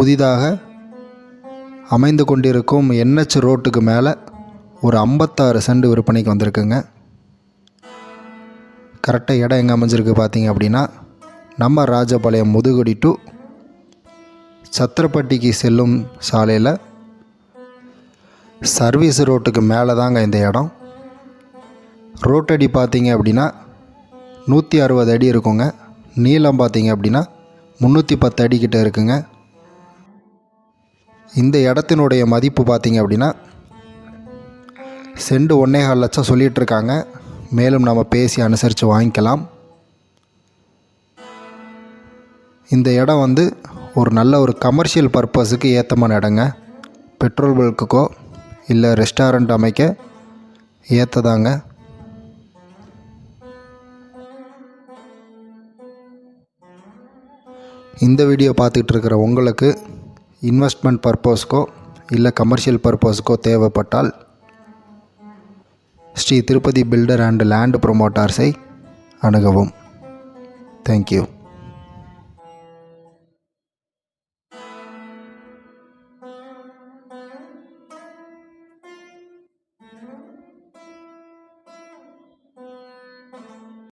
புதிதாக அமைந்து கொண்டிருக்கும் என்ஹெச் ரோட்டுக்கு மேலே ஒரு ஐம்பத்தாறு சென்ட் விற்பனைக்கு வந்திருக்குங்க. கரெக்டாக இடம் எங்கே அமைஞ்சிருக்கு பார்த்தீங்க அப்படின்னா நம்ம ராஜபாளையம் முதுகுடி டு சத்திரப்பட்டிக்கு செல்லும் சாலையில் சர்வீஸ் ரோட்டுக்கு மேலே தாங்க இந்த இடம். ரோட்டடி பார்த்தீங்க அப்படின்னா நூற்றி அறுபது அடி இருக்குங்க. நீளம் பார்த்தீங்க அப்படின்னா முந்நூற்றி பத்து அடி கிட்ட இருக்குங்க. இந்த இடத்தினுடைய மதிப்பு பார்த்திங்க அப்படின்னா செண்டு ஒன்றேகால் லட்சம் சொல்லிகிட்டு இருக்காங்க மேலும் நம்ம பேசி அனுசரித்து வாங்கிக்கலாம். இந்த இடம் வந்து ஒரு நல்ல ஒரு கமர்ஷியல் பர்பஸுக்கு ஏற்றமான இடங்க. பெட்ரோல் பல்க்குக்கோ இல்லை ரெஸ்டாரண்ட் அமைக்க ஏற்றதாங்க இந்த வீடியோ பார்த்துட்டு இருக்கிற உங்களுக்கு இன்வெஸ்ட்மெண்ட் பர்பஸ்க்கோ இல்லை கமர்ஷியல் பர்பஸ்க்கோ தேவைப்பட்டால் Sri Tirupati builder and land ப்ரொமோட்டார்ஸை அணுகவும். Thank you